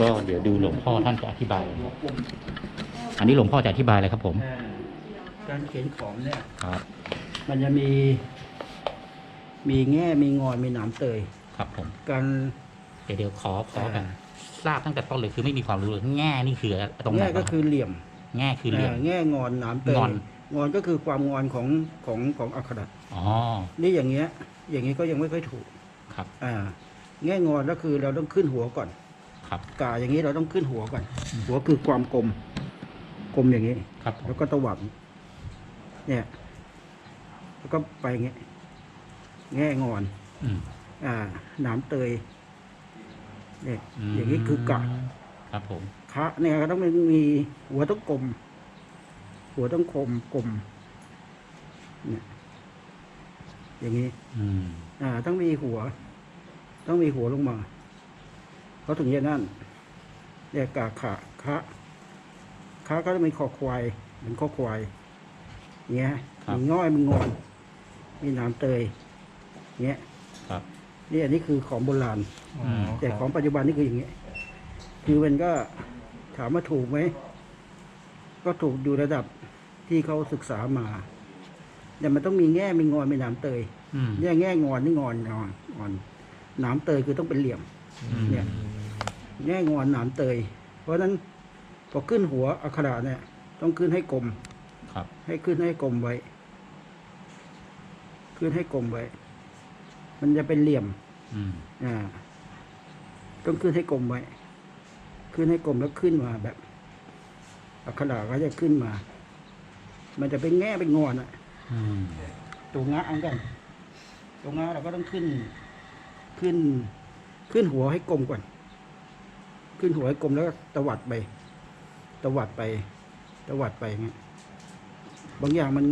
ก็เดี๋ยวดูหลวงพ่อท่านจะอธิบายอันนี้หลวงพ่อจะอธิบายเลยครับผม อ่าการเขียนขอมเนี่ย ครับ มันจะมี มีแง่มีงอนมีหนามเตย ครับผม การเดี๋ยวเดี๋ยวขอขอแบบอ่าทราบตั้งแต่ต้นเลยคือไม่มีความรู้เลยแง่นี่คือตรงไหนแง่ก็บ้างคือเหลี่ยมแง่คือเหลี่ยม อ่าแง่งอนหนามเตยงอน งอนก็คือความงอนของของของอักขระอ๋อ นี่อย่างเงี้ย อย่างนี้ก็ยังไม่ค่อยถูก ครับ อ่า แง่งอนก็คือเราต้องขึ้นหัวก่อน ครับกาอย่างนี้เราต้องขึ้นหัวก่อน หัวคือความกลม กลมอย่างนี้ ครับผมแล้วก็ตวัดเนี่ย แล้วก็ไปอย่างเงี้ยแง่งอน อืม อ่าหนามเตยเนี่ยอย่างนี้คือกะครับผม คะเนี่ยก็ต้องมีหัวต้องกลม หัวต้องคมกลมเนี่ยอย่างนี้ อืม อ่า ต้องมีหัว ต้องมีหัวลงมา เขาถึงจะนั่นเรียกกาขะคะคะก็จะเป็นคอควายเหมือนคอควายอย่างเงี้ยมีง่อยมีงอนมีหนามเตยเงี้ยครับนี่อันนี้คือของโบราณอืมแต่ของปัจจุบันนี่คืออย่างเงี้ยคือมันก็ถามว่าถูกไหม ก็ถูกอยู่ระดับที่เขาศึกษามาแต่มันต้องมีแง่มีงอนมีหนามเตยอืมเนี่ยแง่งอนนี่งอนงอนงอนหนามเตยคือต้องเป็นเหลี่ยมอืมเนี่ย แง่งอนหนามเตย เพราะฉะนั้นพอขึ้นหัวอักขระเนี่ย ต้องขึ้นให้กลมครับ ให้ขึ้นให้กลมไว้ ขึ้นให้กลมไว้ มันจะเป็นเหลี่ยม อืมอ่า ต้องขึ้นให้กลมไว้ ขึ้นให้กลมแล้วขึ้นมาแบบ อักขระก็จะขึ้นมา มันจะเป็นแง่เป็นงอนอะอืมตัวงะอันกันตัวงะเราก็ต้องขึ้น ขึ้น ขึ้นหัวให้กลมก่อน ขึ้นหัวให้กลมแล้วก็ตวัดไป ตวัดไป ตวัดไปอย่างเงี้ยบางอย่างมัน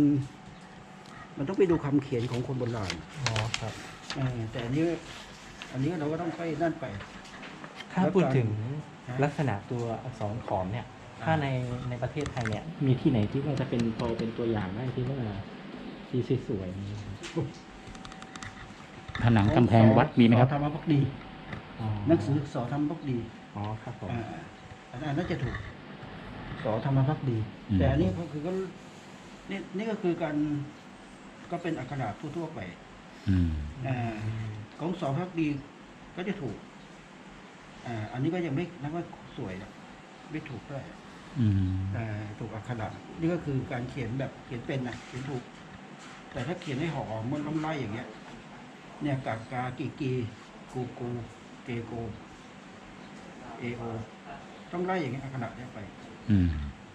มันต้องไปดูคำเขียนของคนโบราณอ๋อครับเออแต่อันนี้อันนี้เราก็ต้องไปนั่นไป ถ้าแล้วพูดถึงฮะลักษณะตัวอักษรขอมเนี่ย ถ้าในในประเทศไทยเนี่ย มีที่ไหนที่ว่าจะเป็นพอเป็นตัวอย่างได้ที่ว่าที่สวยๆนี่ผนังกำแพงวัดมีไหมครับสอธรรมพักดีอ๋อหนังสือสอธรรมพักดี อ๋อครับผม อ่าอันนั้นน่าจะถูกสอธรรมพักดี อืม แต่อันนี้ก็คือก็นี่นี่ก็คือการก็เป็นอักขระทั่วๆไปอืม อ่าของสอพักดีก็จะถูกอ่าอันนี้ก็ยังไม่นับว่าสวยนะไม่ถูกเท่าไหร่อืมอ่าถูกอักขระนี่ก็คือการเขียนแบบเขียนเป็นนะเขียนถูก แต่ถ้าเขียนให้หอมันล้มไล่อย่างเงี้ย เนี่ยกากากีกีกูกูเกโก เอโอต้องไล่อย่างเงี้ยอักขระเนี่ยไป อืม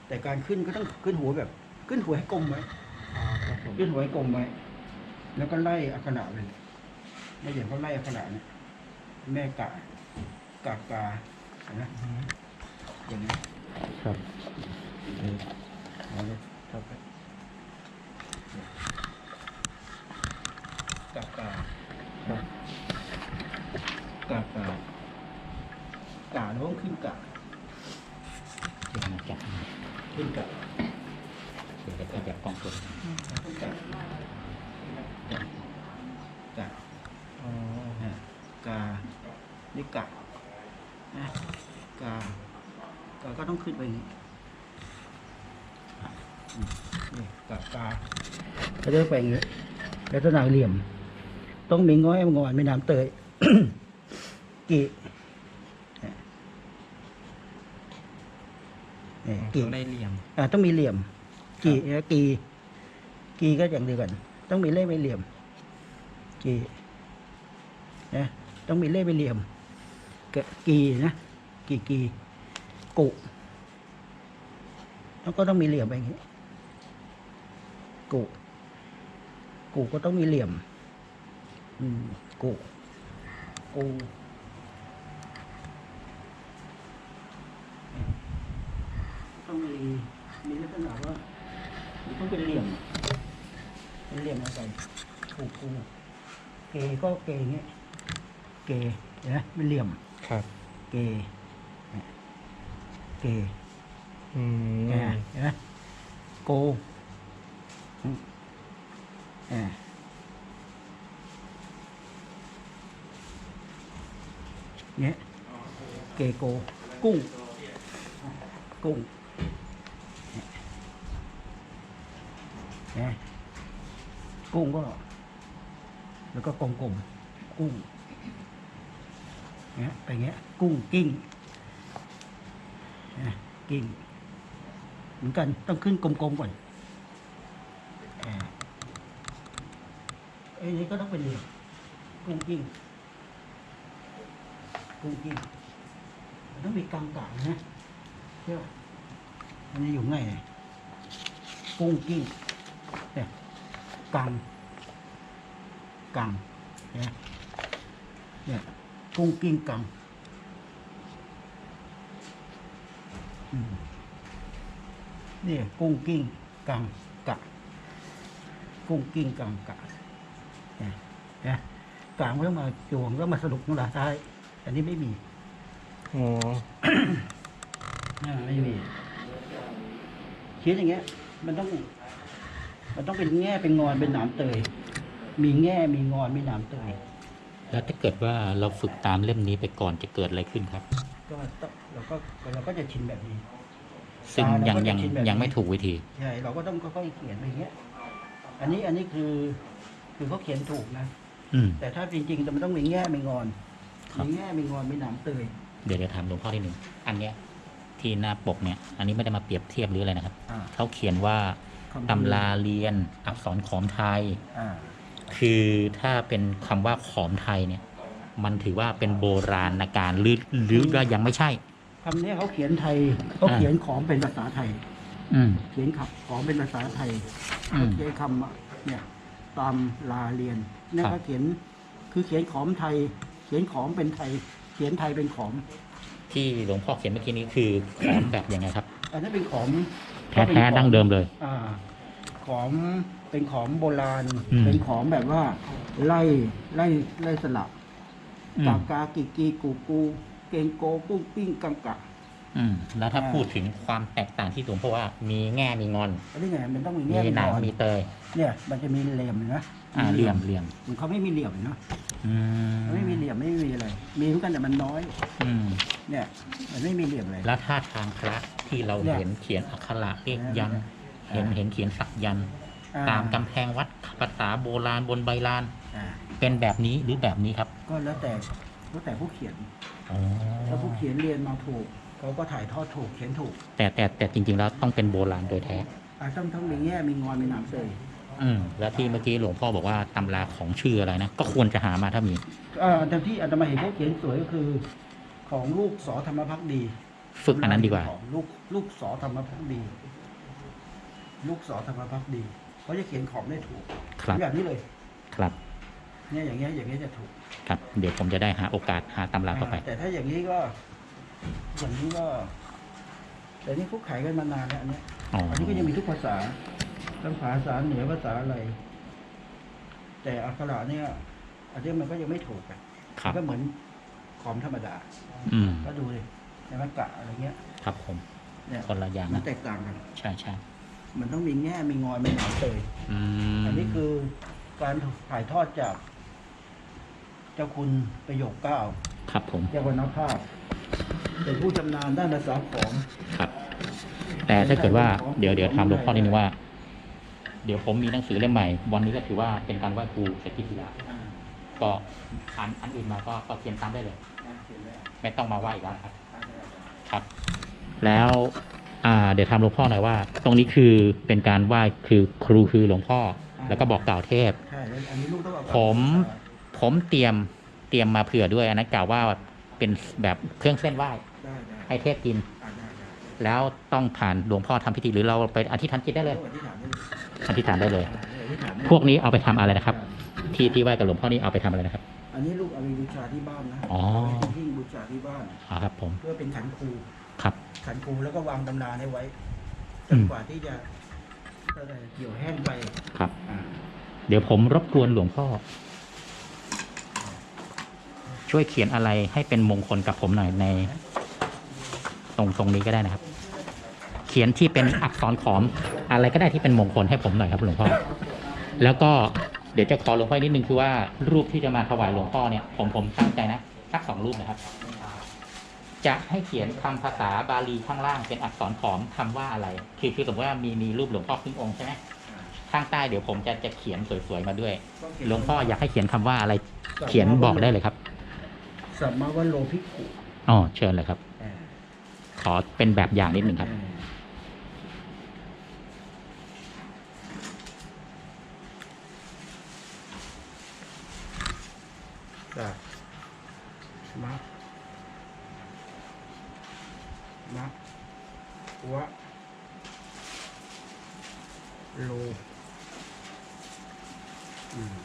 แต่การขึ้นก็ต้องขึ้นหัวแบบ ขึ้นหัวให้กลมไว้อ๋อครับผมขึ้นหัวให้กลมไว้ แล้วก็ไล่อักขระไปไม่อย่างเขาไล่อักขระเนี่ยแม่กะกากาเห็นไหมอย่างนี้ครับเอาเลยครับกากาครับกากา กาแล้วก็ขึ้นกาเดี๋ยวนะจ๊ะขึ้นกาเดี๋ยวจะขยับกล้องตัวขึ้นกากาอ๋ออะกานี่กะนะกากาก็ต้องขึ้นไปอย่างนี้อืมนี่กากาก็จะไปอย่างนี้ลักษณะเหลี่ยม ต้องมีง้อยงอนไม่น้ำเตยกี่ เนี่ยกี่ได้เหลี่ยม อ่าต้องมีเหลี่ยม กี่นะกีกีก็อย่างเดียวกัน ต้องมีเล่ห์ไม่เหลี่ยม กีนะต้องมีเล่ห์ไม่เหลี่ยมกะกีนะกีกีกุแล้วก็ต้องมีเหลี่ยมไปอย่างนี้กุกุก็ต้องมีเหลี่ยม อืมกุกูต้อง มีมีลักษณะว่ามันต้องเป็นเหลี่ยม เป็นเหลี่ยมอะไรกูกูเกก็เกอย่างเงี้ยเกเห็นไหมเป็นเหลี่ยม ครับ เกเนี่ยเกอืมเห็นไหมโกอืมอ่าเนี่ยเกโก กุ้ง กุ้ง นี่ยกุ้งก็ แล้วก็กลมๆกุ้งเนี่ยไปเงี้ย กุ้งกิ้งกิ้งเหมือนกันต้องขึ้นกลมๆก่อนไอ้นี่ก็ต้องเป็นเหลี่ยมกุ้งกิ้งกุ้งกิ้งต้องมีกลางกลางนะใช่ป่ะมันจะอยู่ไงเนี่ยกุ้งกิ้ง กลางกลางเนี่ยเนี่ยกุ้งกิ้งกลางอืมนี่กุ้งกิ้งกลางกะ กุ้งกิ้งกลางกะเนี่ยเนี่ยกลางไม่ต้องมาจวงแล้วมาสรุปข้างหลังท้าย อันนี้ไม่มีอ๋ออ่าไม่มีคิดอย่างเงี้ย มันต้อง มันต้องเป็นแง่เป็นงอนเป็นหนามเตย มีแง่มีงอนมีหนามเตย แล้วถ้าเกิดว่าเราฝึกตามเล่มนี้ไปก่อนจะเกิดอะไรขึ้นครับ ก็ต้องเราก็เราก็จะชินแบบนี้ ซึ่งตาเรายังก็จะยังคิดแบบนี้ยังไม่ถูกวิธีใช่เราก็ต้องค่อยๆเขียนไปอย่างเงี้ย อันนี้อันนี้คือคือเขาเขียนถูกนะอืมแต่ถ้าจริงๆมันต้องมีแง่มีงอนครับมีแง่มีงอนมีหนามเตยเดี๋ยวเดี๋ยวถามหลวงพ่อทีหนึ่งอันเนี้ยที่หน้าปกเนี่ย อันนี้ไม่ได้มาเปรียบเทียบหรืออะไรนะครับอ่าเขาเขียนว่าคำ ตำราเรียนอักษรขอมไทย อ่าคือถ้าเป็นคำว่าขอมไทยเนี่ย มันถือว่าเป็นโบราณการหรือหรือว่ายังไม่ใช่ คำนี้เขาเขียนไทยเขาเขียนของเป็นภาษาไทย อืม เขียนขับของเป็นภาษาไทยอืมใช้คำว่าเนี่ยตามลาเรียนเนี่ยครับก็เขียนคือเขียนขอมไทย เขียนขอมเป็นไทย เขียนไทยเป็นขอมที่หลวงพ่อเขียนเมื่อกี้นี้คือขอมแบบยังไงครับ อันนี้เป็นขอม แท้แท้ดั้งเดิมเลย อ่า ขอมเป็นขอมโบราณ อืม เป็นขอมแบบว่า ไล่ไล่ไล่สลับอืมกากากิกีกูกูเกงโกปุ้งปิ้งกังกะ อืมแล้วถ้าอ่า พูดถึงความแตกต่างที่หลวงพ่อว่ามีแง่มีงอน อันนี้ไงมันต้องมีมีแง่มีหนังงอนมีเตย เนี่ย มันจะมีเหลี่ยมนะ อ่าเหลี่ยมเหลี่ยมเขาไม่มีเหลี่ยมเนาะอืมมันไม่มีเหลี่ยมไม่มีอะไร มีเหมือนกันแต่มันน้อย อืมเนี่ย มันไม่มีเหลี่ยมเลย แล้วท่าทางพระที่เราเนี่ยเห็นเขียนอักขระเลขยันต์อ่าเห็นเห็นเขียนสักยันต์อ่ตามกำแพงวัดภาษาโบราณบนใบลาน อ่า เป็นแบบนี้หรือแบบนี้ครับก็แล้วแต่แล้วแต่ผู้เขียน อ๋อถ้าผู้เขียนเรียนมาถูกเขาก็ถ่ายทอดถูกเขียนถูกแต่แต่แต่จริงๆแล้วต้องเป็นโบราณโดยแท้ อ่าต้องต้องมีแง่มีงอนมีหนามเตย อืมแล้วที่เมื่อกี้หลวงพ่อบอกว่าตำราของชื่ออะไรนะ ก็ควรจะหามาถ้ามีอ่าแต่ที่อาตมาเห็นเขาเขียนสวยก็คือ ของลูกสอธรรมพักดีฝึกอันนั้นดีกว่า ของลูกลูกสอธรรมพักดี ลูกสอธรรมพักดีเขาจะเขียนของได้ถูกครับ แบบนี้เลยครับ เนี่ยอย่างเงี้ยอย่างเงี้ยจะถูกครับ เดี๋ยวผมจะได้หาโอกาสหาตำราต่อไป แต่ถ้าอย่างนี้ก็ อย่างนี้ก็ แต่นี่เขาขายกันมานานแล้วอันเนี้ยอ๋ออันนี้ก็ยังมีทุกภาษา ทั้งภาษาเหนือภาษาอะไร แต่อักขระเนี่ยอันนี้มันก็ยังไม่ถูกอะครับ ก็เหมือนขอมธรรมดา อืม ก็ดูเลยในมักกะอะไรเงี้ย ครับผม เนี่ยคนละอย่างมันนะแตกต่างกัน ใช่ใช่มันต้องมีแง่มีงอยมีหนามเตยอืมอันนี้คือการถ่ายทอดจาก เจ้าคุณประโยคเก้าครับผมเจ้าวนภาพเป็นผู้ชำนาญด้านภาษาของ ครับ แต่ถ้าเกิดว่า เดี๋ยวเดี๋ยวถามหลวงพ่อนิดนึงว่า เดี๋ยวผมมีหนังสือเล่มใหม่ วันนี้ก็ถือว่าเป็นการไหว้ครูเสร็จพิธีแล้วก็อันอันอื่นมาก็ก็เขียนตามได้เลย ไม่ต้องมาไหว้อีกแล้วนะครับ ครับ แล้วอ่าเดี๋ยวถามหลวงพ่อหน่อยว่า ตรงนี้คือเป็นการไหว้คือครูคือหลวงพ่อ แล้วก็บอกกล่าวเทพใช่แล้วอันนี้ลูกต้องเอาผมผมเตรียมเตรียมมาเผื่อด้วยอันนั้นกล่าวว่าเป็นแบบเครื่องเส้นไหว้ได้ได้ให้เทพกินอ่าได้ได้แล้วต้องผ่านหลวงพ่อทำพิธีหรือเราไปอธิษฐานจิตได้เลยต้องอธิษฐานได้เลย อธิษฐานได้เลยอ่าอธิษฐานได้พวกนี้เอาไปทำอะไรนะครับ ที่ที่ไหว้กับหลวงพ่อนี่เอาไปทำอะไรนะครับ อันนี้ลูกเอาไปบูชาที่บ้านนะอ๋อเาไปที่บูชาที่บ้านอ๋อครับ ผมเพื่อเป็นขันครูครับ ขันครูแล้วก็วางตำราให้ไว้จอืนมกว่าที่จะอะไรเกี่ยวแห้งไปครับอ่าเดี๋ยวผมรบกวนหลวงพ่อ ช่วยเขียนอะไรให้เป็นมงคลกับผมหน่อยใน ตรงตรงนี้ก็ได้นะครับเขียนที่เป็นอักษรขอม อะไรก็ได้ที่เป็นมงคลให้ผมหน่อยครับหลวงพ่อ แล้วก็เดี๋ยวจะขอหลวงพ่อนิดนึงคือว่ารูปที่จะมาถวายหลวงพ่อเนี่ยผมผมตั้งใจนะสักสองรูปนะครับ จะให้เขียนคำภาษาบาลีข้างล่างเป็นอักษรขอมคำว่าอะไร คือคือสมมติว่ามีมีรูปหลวงพ่อครึ่งองค์ใช่ไหมข้างใต้เดี๋ยวผมจะจะเขียนสวยๆมาด้วย หลวงพ่ออยากให้เขียนคำว่าอะไร เขียนบอกได้เลยครับสัมมาวโลภิกขุอ๋อเชิญเลยครับอ่าขอเป็นแบบอย่างนิดหนึ่งครับ จากมักมักวะโลอืมเ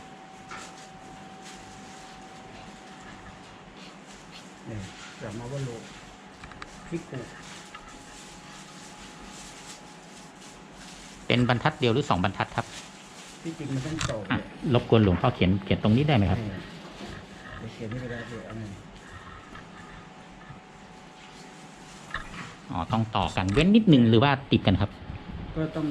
นี่ยสัมมาวโลภิกขุเป็นบรรทัดเดียวหรือสองบรรทัดครับที่จริงมันต้องต่ออะเนี่ยรบกวนหลวงพ่อเขียนเขียนตรงนี้ได้ไหมครับเออเดี๋ยวเขียนนี่ไปได้เลยอันนี้อ๋อ ต้องต่อกันเว้นนิดนึงหรือว่าติดกันครับ ก็ต้อง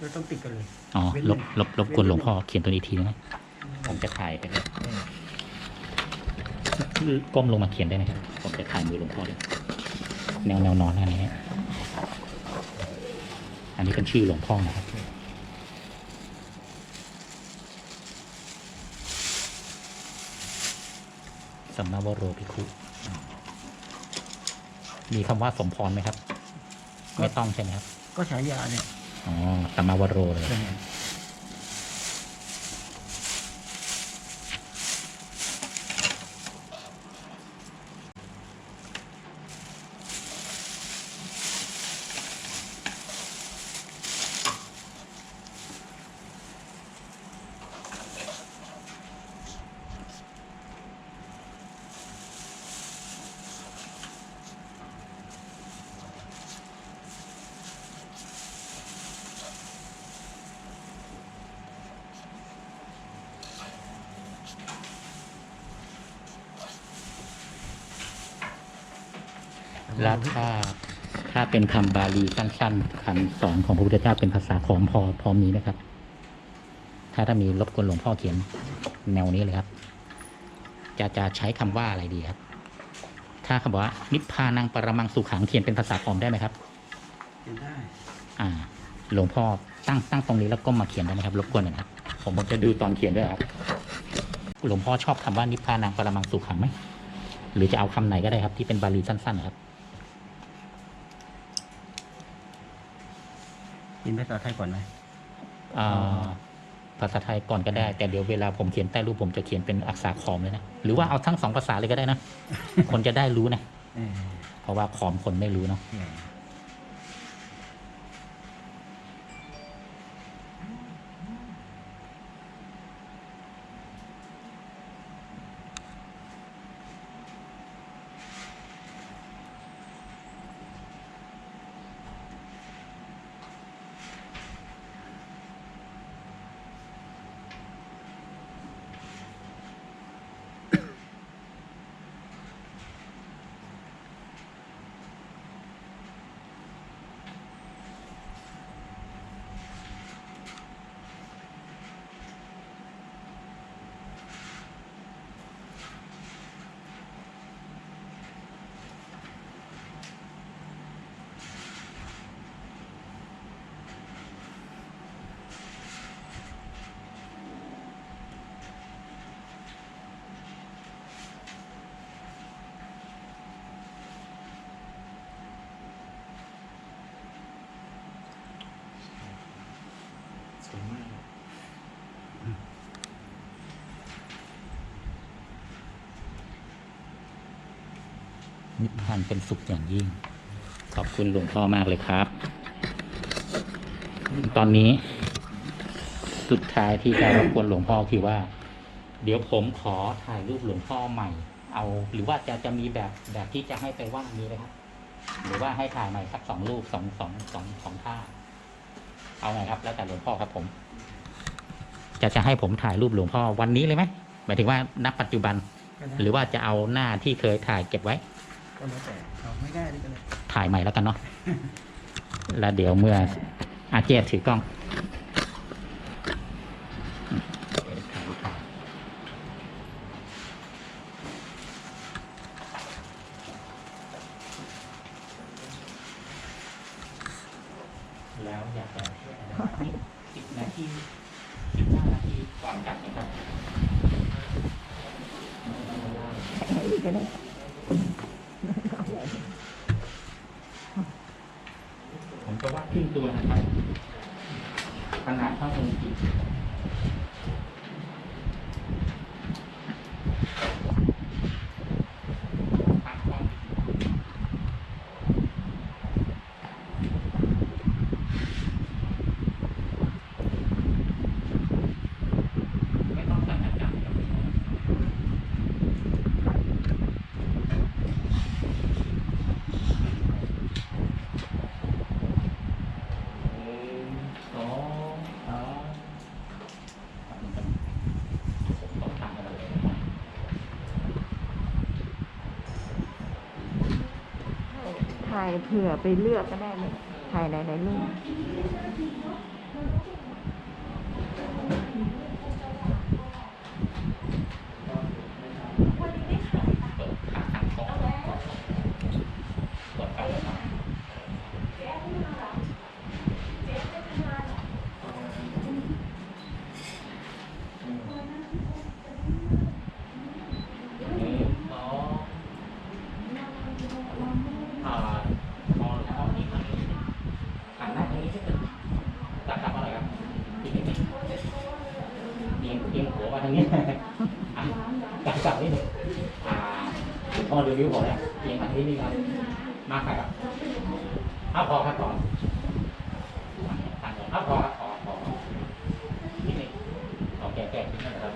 ก็ต้องติดกันเลย อ๋อเว้นลบเลยลบลบกวนหลวงพ่อเขียนตัวนี้อีกทีได้ไหม ผมจะถ่ายไปเลยก้มลงมาเขียนได้ไหมครับ ผมจะถ่ายมือหลวงพ่อด้วยแนวแนวนอนอันนี้ อันนี้เป็นชื่อหลวงพ่อนะครับสัมมาวโรภิกขุมีคำว่าสมพรไหมครับ ไม่ต้องใช่ไหมครับ ก็ฉายาเนี่ย อ๋อสัมมาวโรเลย แล้วถ้าถ้าเป็นคำบาลีสั้น ๆคำสอนของพระพุทธเจ้าเป็นภาษาขอมพอพอมีไหมครับ ถ้าถ้ามีรบกวนหลวงพ่อเขียนแนวนี้เลยครับ จะจะใช้คำว่าอะไรดีครับ ถ้าคำว่า นิพพานังปรมังสุขังเขียนเป็นภาษาขอมได้ไหมครับเขียนได้อ่า หลวงพ่อตั้งตั้งตรงนี้แล้วก้มมาเขียนได้ไหมครับ รบกวนหน่อยนะครับผมผมจะดูตอนเขียนด้วยครับ หลวงพ่อชอบคำว่านิพพานังปรมังสุขังไหมหรือจะเอาคำไหนก็ได้ครับ ที่เป็นบาลีสั้นๆนะครับ เขีย นภาษาไทยก่อนไหมอ่าภาษาไทยก่อนก็ได้ แต่เดี๋ยวเวลาผมเขียนใต้รูปผมจะเขียนเป็นอักษรขอมเลยนะ หรือว่าเอาทั้งสองภาษาเลยก็ได้นะ คนจะได้รู้นะเออเพราะว่าขอมคนไม่รู้เนาะ สวยมากนิพพานเป็นสุขอย่างยิ่ง ขอบคุณหลวงพ่อมากเลยครับ ตอนนี้ สุดท้ายที่จะรบกวนหลวงพ่อคือว่า เดี๋ยวผมขอถ่ายรูปหลวงพ่อใหม่ เอา หรือว่าจะจะมีแบบแบบที่จะให้ไปว่ามีไหมครับ หรือว่าให้ถ่ายใหม่สักสองรูปสองสองสองสองท่า เอาไงครับ แล้วแต่หลวงพ่อครับผม จะจะให้ผมถ่ายรูปหลวงพ่อวันนี้เลยไหมหมายถึงว่าณปัจจุบันก็ได้หรือว่าจะเอาหน้าที่เคยถ่ายเก็บไว้ ก็แล้วแต่เอาไม่ได้ก็เลยถ่ายใหม่แล้วกันเนาะ แล้วเดี๋ยวเมื่ออาเจยถือกล้อง ถ อยากจะ สิบนาทีสิบห้านาทีก่อนกลับนะครับก็ได้ผมจะวาดขึ้นตัวนะครับขนาดเท่ามือกีบปักความ ไม่ต้องสั่งอาจารย์ครับหนึ่งสองสามต้องทำกันเลยนะครับ ถ่าย เผื่อไปเลือกก็ได้เลยถ่ายหลายๆรูป เปิดทางทางโต๊ะเปิดกันนะครับหนึ่งสองอ่าพอแล้วเอาอีกอันนี้หันหน้าตรงนี้ให้เป็นจับจับอะไรครับอีกนิดนึงเอียงเอียงหัวมาทางนี้ อะจับจับนิดนึงอ่าพอ รีวิวพอแล้วเอียงมาทางนี้นี่ครับมากครับเอาพอครับพอทางก่อนเอาพอครับพอพอนิดนึงโอเคแก้นิดนึงนครับ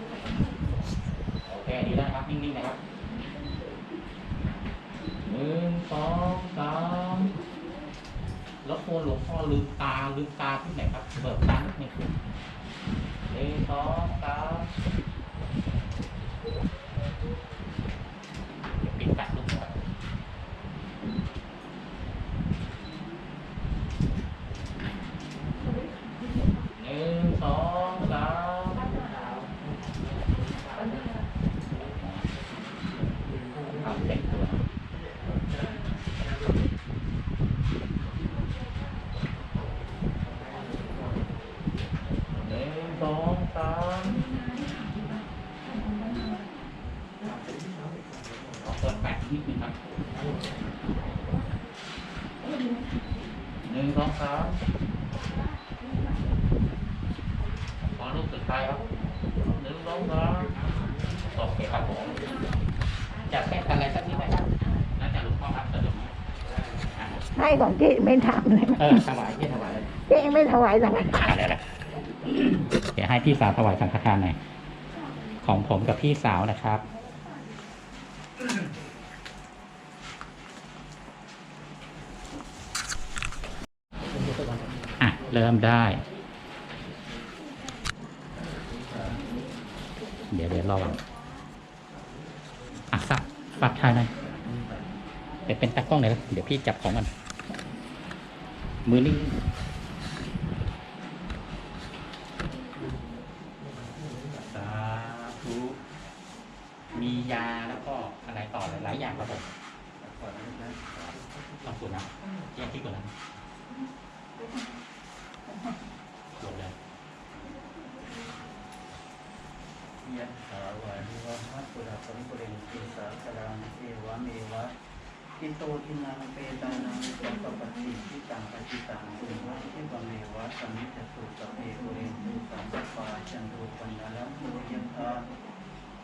โอเคดีแล้วครับนิ่งๆนะครับหนึ่งสองสามแล้วโคนหลวงพ่อลืมตาลืมตาขึ้นไหนครับเบิกตานิดนึงหนึ่งสองสามปิดแปะลูกครับหนึ่งสองสามทำเต็มตัวหนึ่ง สองสามขอเปิดแปะนิดนึงครับหนึ่งสองสามขอรูปสุดท้ายครับหนึ่งสองสามโอเคครับผมจะแค่อะไรสักนิดไหมครับน่าจะหลวงพ่อครับสะดวกไหมอะให้ของเจ๊ไม่ทำเลยเออถวายที่ถวายเลยเจ๊ไม่ถวายสังฆทานเดี๋ ยวให้พี่สาวถวายสังฆทานหน่อยของผมกับพี่สาวนะครับอะเริ่มได้ เดี๋ยวเดี๋ยวรอก่อนอะสักฝากทายหน่อยเดี๋ยวเป็นตากล้องเลยนะเดี๋ยวพี่จับของกันมือนิ่ง สาธุมียาแล้วก็อะไรต่อหลายๆอย่างครับผมต้องสูตรนะแยกที่ก่อนนะจบเลย ยะถาวานิวหัสสุระสัมปุเรนติสาคลังเอวะเมวะอิโตทินังเปตานังสัพปะติทิตังปฏิตังตุมะทิปะเมวะสมิจตุสัพเพปุเรนตุสัมปปาจันโทปันนาลัมโมยะถา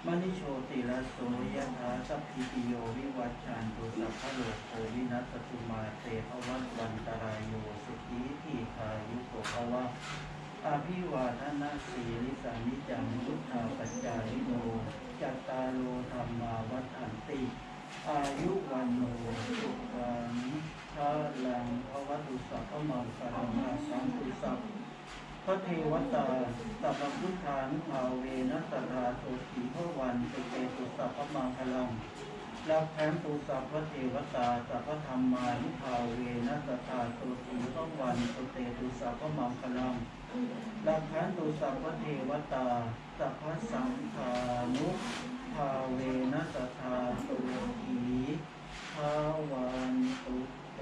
มณิโชติระโสยะถาสัพพิติโยวิวัชชันตุสัพพะโลกโควินัสตุมาเตภวัตวันตรายโยสุขีทีขายุโกภวะ อาภิวาทนาสีลิสานิจังพุทธาปัจจาริโนจัตตาโลธรรมาวัฏันติ อายุวันโนสุขังพระลังพระวัตุสัพพมังคารมาสัมตุสัพพระเทวตาสัพพุทธานุภาเวนัสราโตสีพระวันตุเตตุสัพพมังคลัง รักขันตูสัพพเทวตาสัพพธรรมานุภาเวนัสตาตุสีต้องวันตุเตตุสัพพมังคลังรักขันตูสัพพเทวตาสัพพสังขานุภาเวนัสตาตุสีภาวันตุเต